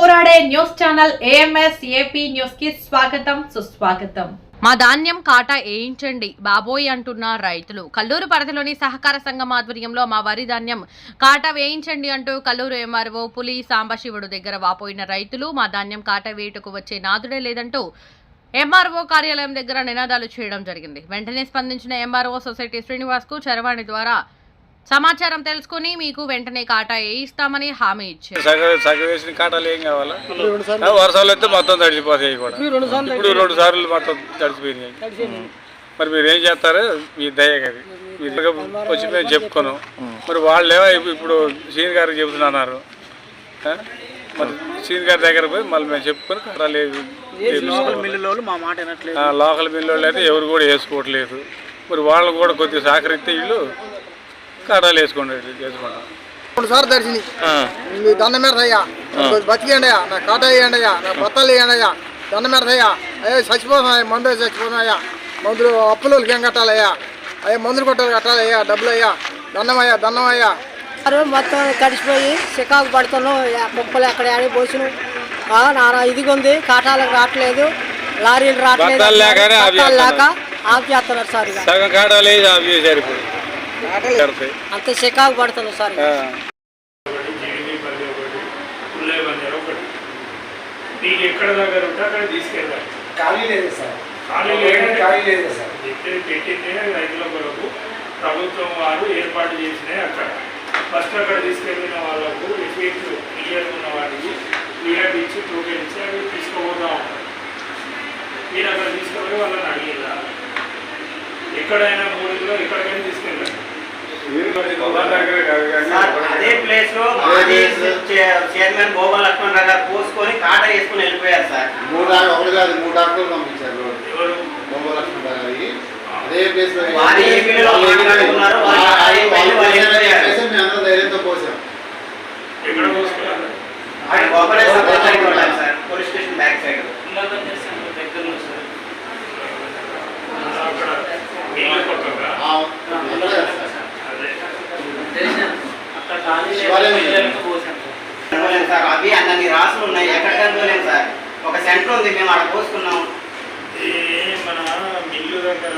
News channel AMS AP న్యూస్కి స్వాగతం సుస్వాగతం. మా ధాన్యం కాటా వేయించండి బాబోయ్ అంటున్న రైతులు. కల్లూరు పరిధిలోని సహకార సంఘం ఆధ్వర్యంలో మా వరి ధాన్యం కాటా వేయించండి అంటూ కల్లూరు ఎంఆర్ఓ పులి సాంబశివుడు దగ్గర వాపోయిన రైతులు మా ధాన్యం కాటా వేయుటకు వచ్చే నాదుడే లేదంటూ ఎంఆర్ఓ కార్యాలయం దగ్గర నినాదాలు చేయడం జరిగింది. వెంటనే స్పందించిన ఎంఆర్ఓ సొసైటీ శ్రీనివాస్కు చరవాణి ద్వారా సమాచారం తెలుసుకుని మీకు వెంటనే కాటా వేయిస్తామని హామీ ఇచ్చారు. సగ సగ వేసిన కాటాలు ఏం కావాలా? వర్షాలు అయితే మొత్తం తడిచిపోతాయి కూడా. ఇప్పుడు రెండు సార్లు మొత్తం తడిచిపోయినాయి మరి మీరు ఏం చేస్తారు మీ దయ కదా మీరు వచ్చి మేము చెప్పుకోను మరి వాళ్ళేమో ఇప్పు- ఇప్పుడు సీన్ గారికి చెబుతున్నారు? మరి సీన్ గారి దగ్గర పోయి మళ్ళీ మేము చెప్పుకొని కాటాలు ఏవి లోకల్ మిల్లులో వాళ్ళు మా మాట వినట్లేదు. ఆ, లోకల్ మిల్లు వాళ్ళు అయితే ఎవరు కూడా వేసుకోవట్లేదు. మరి వాళ్ళు కూడా కొద్దిగా సహకరిస్తే వీళ్ళు వేసుకోండి వేసుకుంటాం. మూడు సార్లు దర్శిని మీ దండం మీద అయ్యా బతికేయండి అయ్యా. నా కాట వేయండి అయ్యా. నా బత్తలు వేయండి అయ్యా. దండం మీద అయ్యా అయ్యా చచ్చిపోతున్నాయి. మందు చచ్చిపోతున్నాయి మందులు అప్పులు ఏం కట్టాలయ్యా అయ్యా? మందులు కొట్టాలి కట్టాలి అయ్యా. డబ్బులు అయ్యా. దండం అయ్యా దండం అయ్యా. మొత్తం తడిసిపోయి చికాకు పడుతున్నాం. కుప్పలు అక్కడ ఆడి పోసినాం. ఆ, నానా ఇదిగా ఉంది. కాటాలకు రావట్లేదు. లారీలు రావట్లేదు. లేక. ఆఫ్ చేస్తున్నారు సార్ సగం కాటాలు ఆఫ్ చేశారు ఇప్పుడు. అంత చికాకు పడుతున్నాం సార్. నీకు ఎక్కడ దగ్గర ఉంటే అక్కడ తీసుకెళ్ళాలి ఖాళీ లేదు. సార్ ఖాళీ లేదంటే ఖాళీ లేదు సార్. చెప్పేది పెట్టిందే రైతుల కొరకు ప్రభుత్వం వారు ఏర్పాటు చేసినాయి అక్కడ. ఫస్ట్ అక్కడ తీసుకెళ్ళిన వాళ్ళకు ఎఫెక్ట్ క్లియర్ ఉన్న వాటికి క్లియర్ ఇచ్చి టోకెన్ ఇచ్చి అవి తీసుకుపోతా ఉంటారు మీరు అక్కడ తీసుకుపోయి వాళ్ళని అడిగిరా? ఎక్కడైనా మూడులో ఎక్కడికైనా తీసుకెళ్ళండి సార్, అదే ప్లేస్లో మాజీ చైర్మన్ గోపాల్ లక్ష్మణ్ గారు పోసుకొని కాట వేసుకొని వెళ్ళిపోయారు సార్. మూడు ఒకటి కాదు మూడు డాక్టర్లు పంపించారు. ఎవరు? బొమ్మ లక్ష్మణ్ గారి. అదే ప్లేస్లో మేము అందరం ధైర్యంతో పోసాం. ఎక్కడ పోసుకున్నారు ఆయన గోపాలేశ్వర సొసైటీ ఉండాలి sir police station back side అక్కడ నీళ్ళు పక్కగా ఆ, అక్కడే సార్. అదే అనుకోలేము సార్ అవి అన్ని రాసులు ఉన్నాయి. ఎక్కడికి అనుకోలేము సార్. ఒక సెంటర్ ఉంది మేము అక్కడ పోసుకున్నాం. ఈ మన మిల్లు దగ్గర